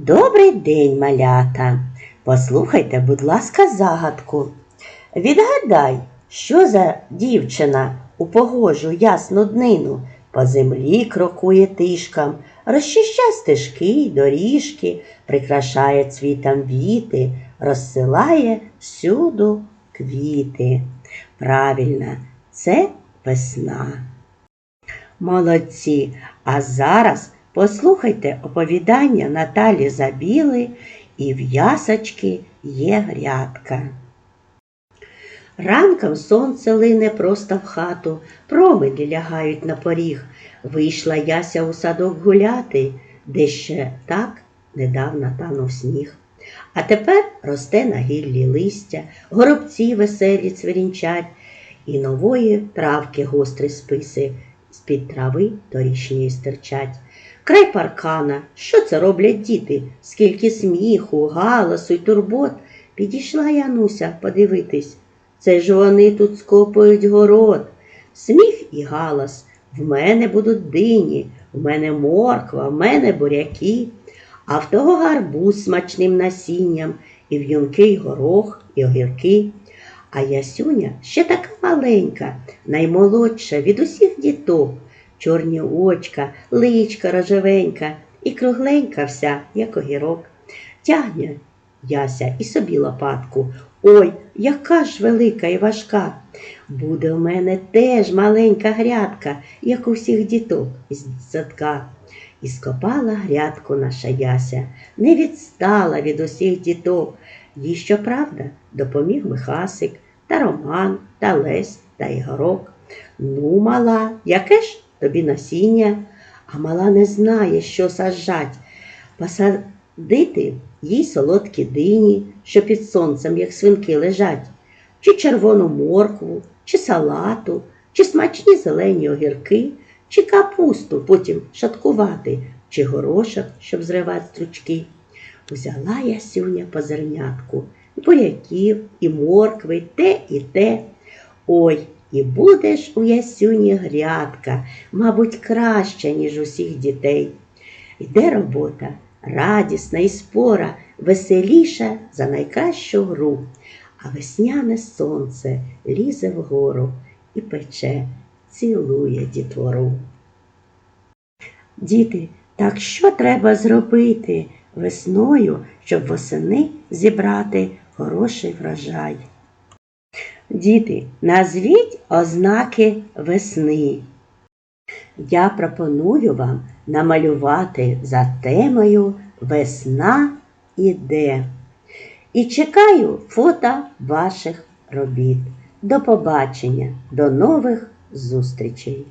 Добрий день, малята. Послухайте, будь ласка, загадку. Відгадай, що за дівчина у погожу ясну днину по землі крокує тишкам, розчищає стежки доріжки, прикрашає цвітом віти, розсилає всюду квіти. Правильно, це весна. Молодці! А зараз послухайте оповідання Наталі Забіли і в ясочки є грядка. Ранком сонце лине просто в хату, промені лягають на поріг. Вийшла яся у садок гуляти, де ще так недавно танув сніг. А тепер росте на гіллі листя, горобці веселі цвірінчать, і нової травки гострі списи з-під трави торішньої стирчать. Край паркана, що це роблять діти? Скільки сміху, галасу й турбот. Підійшла Януся подивитись. Це ж вони тут скопують город. Сміх і галас. В мене будуть дині, в мене морква, в мене буряки, а в того гарбуз смачним насінням, і в'юнкий горох, і огірки. А Ясюня ще така маленька, наймолодша від усіх діток, чорні очка, личка рожевенька і кругленька вся, як огірок. Тягне Яся і собі лопатку. Ой, яка ж велика і важка. Буде в мене теж маленька грядка, як у всіх діток із садка. І скопала грядку наша Яся, не відстала від усіх діток. Їй, щоправда, допоміг Михасик, та Роман, та Лесь, та Ігорок. Ну, мала, яке ж тобі насіння? А мала не знає, що саджать. Посадити їй солодкі дині, що під сонцем, як свинки, лежать, чи червону моркву, чи салату, чи смачні зелені огірки, чи капусту потім шаткувати, чи горошок, щоб зривати стручки. Узяла я сюня по зернятку, і буряків, і моркви, те і те. Ой, і будеш у ясюні грядка, мабуть, краща, ніж усіх дітей. Йде робота, радісна і спора, веселіша за найкращу гру, а весняне сонце лізе вгору і пече, цілує дітвору. Діти, так що треба зробити весною, щоб восени зібрати хороший врожай? Діти, назвіть ознаки весни. Я пропоную вам намалювати за темою Весна іде. І чекаю фото ваших робіт. До побачення, до нових зустрічей!